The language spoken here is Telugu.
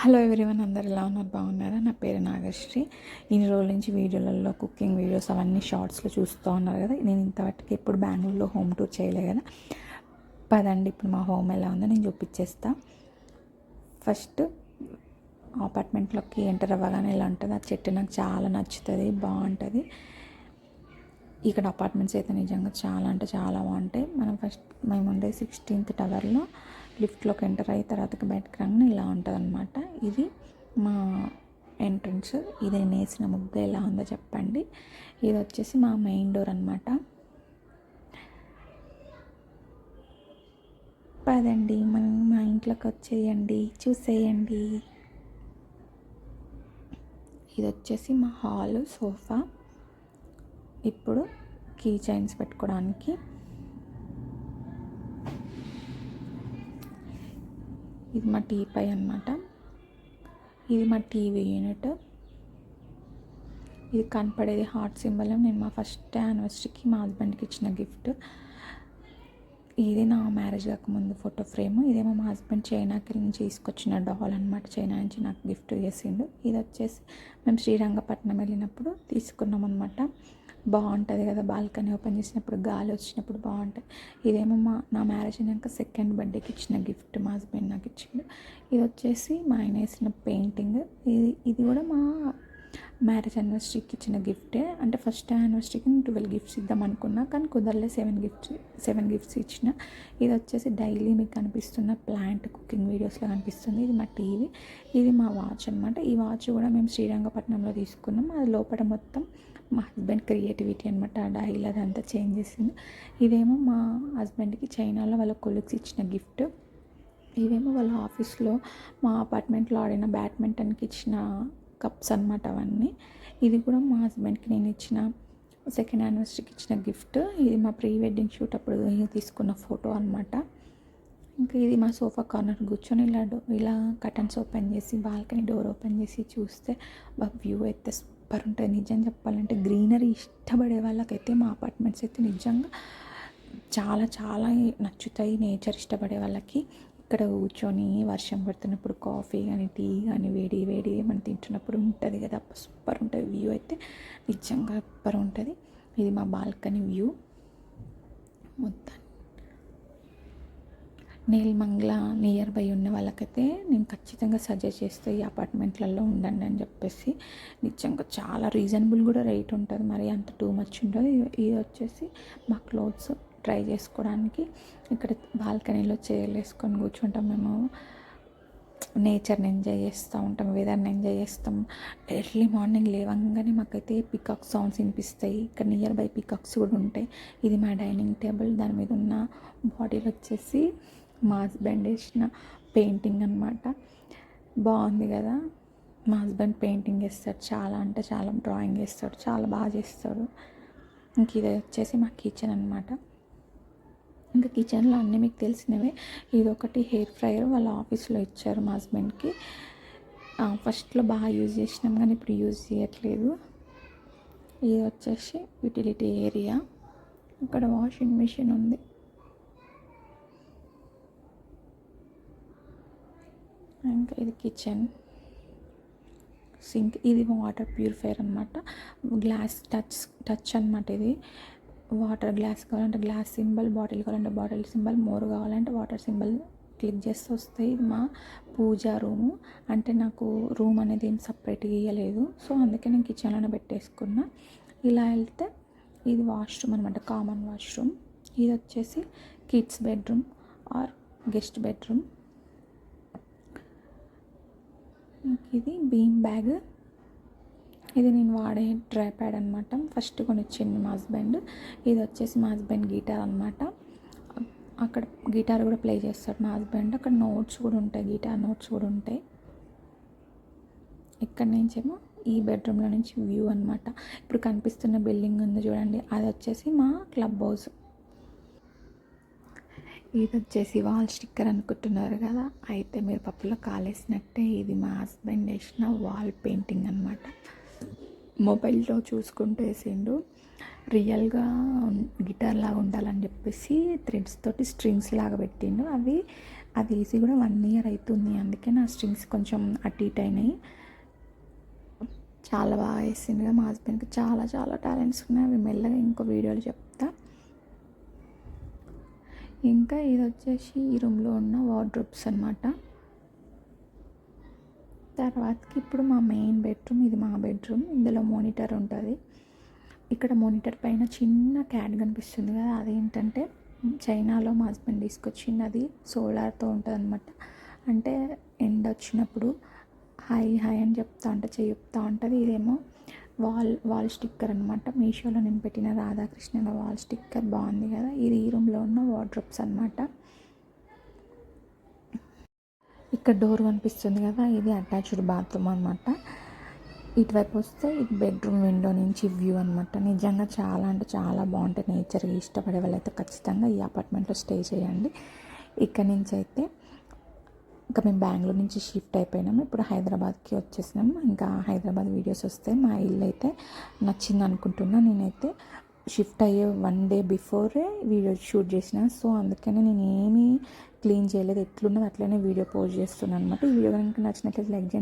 హలో ఎవరివన్ అందరు ఎలా ఉన్నారు? బాగున్నారా? నా పేరు నాగశ్రీ. ఇన్ని రోజుల నుంచి వీడియోలలో కుకింగ్ వీడియోస్ అవన్నీ షార్ట్స్లో చూస్తూ ఉన్నారు కదా. నేను ఇంతవరకు ఎప్పుడు బెంగళూరులో హోమ్ టూర్ చేయలే కదా. పదండి ఇప్పుడు మా హోమ్ ఎలా ఉందో నేను చూపించేస్తా. ఫస్ట్ అపార్ట్మెంట్లోకి ఎంటర్ అవ్వగానే ఎలా ఉంటుంది ఆ చెట్టు నాకు చాలా నచ్చుతుంది బాగుంటుంది. ఇక్కడ అపార్ట్మెంట్స్ అయితే నిజంగా చాలా అంటే చాలా బాగుంటాయి. మనం ఫస్ట్ మేము ఉండే సిక్స్టీన్త్ టవర్లో లిఫ్ట్లోకి ఎంటర్ అయిన తర్వాతకి బయటకు రాగానే ఇలా ఉంటుంది అనమాట ఇది మా ఎంట్రన్స్. ఇది నేసిన ముగ్గు ఎలా ఉందో చెప్పండి. ఇది వచ్చేసి మా మెయిన్ డోర్ అనమాట పదండి మనం మా ఇంట్లోకి వచ్చేయండి. చూసేయండి. ఇది వచ్చేసి మా హాల్ సోఫా. ఇప్పుడు కీ చైన్స్ పెట్టుకోవడానికి ఇది మా టీ పై అనమాట ఇది మా టీవీ యూనిట్. ఇది కనపడేది హార్ట్ సింబల్ నేను మా ఫస్ట్ యానివర్సరీకి మా హస్బెండ్కి ఇచ్చిన గిఫ్ట్. ఇది నా మ్యారేజ్ కాకముందు ఫోటో ఫ్రేమ్. ఇదేమో మా హస్బెండ్ చైనాకి నుంచి తీసుకొచ్చిన డాల్ అనమాట చైనా నుంచి నాకు గిఫ్ట్ చేసిండు. ఇది వచ్చేసి మేము శ్రీరంగపట్నం వెళ్ళినప్పుడు తీసుకున్నాం అనమాట బాగుంటుంది కదా బాల్కనీ ఓపెన్ చేసినప్పుడు గాలి వచ్చినప్పుడు బాగుంటుంది. ఇదేమో మా నా మ్యారేజ్ అయినాక సెకండ్ బర్త్డేకి ఇచ్చిన గిఫ్ట్ మా హస్బెండ్ నాకు ఇచ్చిండు. ఇది వచ్చేసి మా ఆయన వేసిన పెయింటింగ్ ఇది ఇది కూడా మా మ్యారేజ్ యానివర్సరీకి ఇచ్చిన గిఫ్టే అంటే ఫస్ట్ యానివర్సరీకి నేను ట్వెల్వ్ గిఫ్ట్స్ ఇద్దాం అనుకున్నా కానీ కుదరలే సెవెన్ గిఫ్ట్స్ సెవెన్ గిఫ్ట్స్ ఇచ్చిన. ఇది వచ్చేసి డైలీ మీకు కనిపిస్తున్న ప్లాంట్ కుకింగ్ వీడియోస్లో కనిపిస్తుంది. ఇది మా టీవీ ఇది మా వాచ్ అనమాట ఈ వాచ్ కూడా మేము శ్రీరంగపట్నంలో తీసుకున్నాం. అది లోపల మొత్తం మా హస్బెండ్ క్రియేటివిటీ అనమాట ఆ డైల్ అదంతా చేంజ్ చేసింది. ఇదేమో మా హస్బెండ్కి చైనాలో వాళ్ళ కొలీగ్స్ ఇచ్చిన గిఫ్ట్ ఇవేమో వాళ్ళ ఆఫీస్లో మా అపార్ట్మెంట్లో ఆడిన బ్యాడ్మింటన్కి ఇచ్చిన కప్స్ అనమాట అవన్నీ. ఇది కూడా మా హస్బెండ్కి నేను ఇచ్చిన సెకండ్ యానివర్సరీకి ఇచ్చిన గిఫ్ట్ ఇది మా ప్రీ వెడ్డింగ్ షూట్ అప్పుడు తీసుకున్న ఫోటో అనమాట ఇంకా ఇది మా సోఫా కార్నర్ కూర్చొని ఇలా డో ఇలా కటన్స్ ఓపెన్ చేసి బాల్కనీ డోర్ ఓపెన్ చేసి చూస్తే వ్యూ అయితే సూపర్ ఉంటుంది నిజం చెప్పాలంటే గ్రీనరీ ఇష్టపడే వాళ్ళకైతే మా అపార్ట్మెంట్స్ అయితే నిజంగా చాలా చాలా నచ్చుతాయి. నేచర్ ఇష్టపడే వాళ్ళకి ఇక్కడ కూర్చొని వర్షం పడుతున్నప్పుడు కాఫీ కానీ టీ కానీ వేడి వేడి మనం తింటున్నప్పుడు ఉంటుంది కదా. సూపర్ ఉంటుంది వ్యూ అయితే. నిజంగా సూపర్ ఉంటుంది ఇది మా బాల్కనీ వ్యూ. మొత్తాన్ని నీల్మంగ్ల నియర్ బై ఉన్న వాళ్ళకైతే నేను ఖచ్చితంగా సజెస్ట్ చేస్తే ఈ అపార్ట్మెంట్లలో ఉండండి అని చెప్పేసి. నిజంగా చాలా రీజనబుల్ కూడా రేట్ ఉంటుంది. మరి అంత టూ మచ్ ఉండదు. ఇది వచ్చేసి మా క్లోత్స్ ట్రై చేసుకోవడానికి ఇక్కడ బాల్కనీలో చైర్లు వేసుకొని కూర్చుంటాం మేము. నేచర్ని ఎంజాయ్ చేస్తూ ఉంటాం. వెదర్ని ఎంజాయ్ చేస్తాం. ఎర్లీ మార్నింగ్ లేవంగానే మాకైతే పికాక్ సౌండ్స్ వినిపిస్తాయి. ఇక్కడ నియర్ బై పికాక్స్ కూడా ఉంటాయి. ఇది మా డైనింగ్ టేబుల్. దాని మీద ఉన్న బాడీలు వచ్చేసి మా హస్బెండ్ వేసిన పెయింటింగ్ అనమాట బాగుంది కదా? మా హస్బెండ్ పెయింటింగ్ వేస్తాడు చాలా అంటే చాలా డ్రాయింగ్ వేస్తాడు చాలా బాగా చేస్తాడు. ఇంక ఇది వచ్చేసి మా కిచెన్ అనమాట ఇంకా కిచెన్లో అన్నీ మీకు తెలిసినవే. ఇది ఒకటి హెయిర్ ఫ్రైయర్ వాళ్ళ ఆఫీస్లో ఇచ్చారు మా హస్బెండ్కి ఫస్ట్లో బాగా యూజ్ చేసినాం కానీ ఇప్పుడు యూజ్ చేయట్లేదు. ఇది వచ్చేసి యూటిలిటీ ఏరియా ఇక్కడ వాషింగ్ మిషన్ ఉంది. ఇంకా ఇది కిచెన్ సింక్ ఇది వాటర్ ప్యూరిఫైయర్ అనమాట గ్లాస్ టచ్ టచ్ అనమాట ఇది. వాటర్ గ్లాస్ కావాలంటే గ్లాస్ సింబల్ బాటిల్ కావాలంటే బాటిల్ సింబల్ మోర్ కావాలంటే వాటర్ సింబల్ క్లిక్ చేస్తే వస్తాయి. మా పూజా రూము అంటే నాకు రూమ్ అనేది ఏం సపరేట్గా ఇవ్వలేదు సో అందుకే నేను కిచెన్లోనే పెట్టేసుకున్నా. ఇలా వెళ్తే ఇది వాష్రూమ్ అనమాట కామన్ వాష్రూమ్ ఇది వచ్చేసి kids bedroom or guest bedroom ఇది బీమ్ బ్యాగ్. ఇది నేను వాడే డ్రై ప్యాడ్ అనమాట ఫస్ట్ కొనిచ్చింది మా హస్బెండ్. ఇది వచ్చేసి మా హస్బెండ్ గిటార్ అనమాట అక్కడ గిటార్ కూడా ప్లే చేస్తాడు మా హస్బెండ్. అక్కడ నోట్స్ కూడా ఉంటాయి గిటార్ నోట్స్ కూడా ఉంటాయి. ఇక్కడ నుంచేమో ఈ బెడ్రూమ్లో నుంచి వ్యూ అనమాట ఇప్పుడు కనిపిస్తున్న బిల్డింగ్ ఉంది చూడండి. అది వచ్చేసి మా క్లబ్ హౌస్. ఇది వచ్చేసి వాల్ స్టిక్కర్ అనుకుంటున్నారు కదా. అయితే మీరు పప్పులో కాలేసినట్టే ఇది మా హస్బెండ్ వేసిన వాల్ పెయింటింగ్ అనమాట మొబైల్లో చూసుకుంటూ వేసిండు రియల్గా గిటార్ లాగా ఉండాలని చెప్పేసి థ్రెడ్స్ తోటి స్ట్రింగ్స్ లాగా పెట్టిండు. అవి అది వేసి కూడా వన్ ఇయర్ అవుతుంది అందుకే నా స్ట్రింగ్స్ కొంచెం అటు ఇటు అయినాయి. చాలా బాగా వేసిండుగా మా హస్బెండ్కి. చాలా చాలా టాలెంట్స్ ఉన్నాయి. అవి మెల్లగా ఇంకో వీడియోలు చెప్తా. ఇంకా ఇది వచ్చేసి ఈ రూమ్లో ఉన్న వార్డ్రోబ్స్ అనమాట తర్వాతకి ఇప్పుడు మా మెయిన్ బెడ్రూమ్ ఇది మా బెడ్రూమ్. ఇందులో మోనిటర్ ఉంటుంది. ఇక్కడ మోనిటర్ పైన చిన్న క్యాట్ కనిపిస్తుంది కదా అదేంటంటే చైనాలో మా హస్బెండ్ తీసుకొచ్చింది. అది సోలార్తో ఉంటుంది అనమాట అంటే ఎండ వచ్చినప్పుడు హాయ్ హాయ్ అని చెప్తా ఉంటే చెప్తా ఉంటుంది ఇదేమో. వాల్ వాల్ స్టిక్కర్ అనమాట మీషోలో నేను పెట్టిన రాధాకృష్ణల వాల్ స్టిక్కర్ బాగుంది కదా? ఇది ఈ రూమ్లో ఉన్న వార్డ్రోబ్స్ అనమాట ఇక్కడ డోర్ కనిపిస్తుంది కదా? ఇది అటాచ్డ్ బాత్రూమ్ అనమాట ఇటువైపు వస్తే ఇది బెడ్రూమ్ విండో నుంచి వ్యూ అనమాట నిజంగా చాలా అంటే చాలా బాగుంటుంది నేచర్కి ఇష్టపడే వాళ్ళైతే ఖచ్చితంగా ఈ అపార్ట్మెంట్లో స్టే చేయండి. ఇక్కడ నుంచి అయితే ఇంకా మేము బెంగళూరు నుంచి షిఫ్ట్ అయిపోయినాము. ఇప్పుడు హైదరాబాద్కి వచ్చేసినాము. ఇంకా హైదరాబాద్ వీడియోస్ వస్తే మా ఇల్లు అయితే నచ్చింది అనుకుంటున్నా. నేనైతే షిఫ్ట్ అయ్యే వన్ డే బిఫోరే వీడియో షూట్ చేసిన. సో అందుకనే నేను ఏమీ క్లీన్ చేయలేదు. ఎట్లున్నది అట్లనే వీడియో పోస్ట్ చేస్తున్నాను అనమాట ఈ వీడియో కనుక నచ్చినట్లయితే లైక్ చేయండి.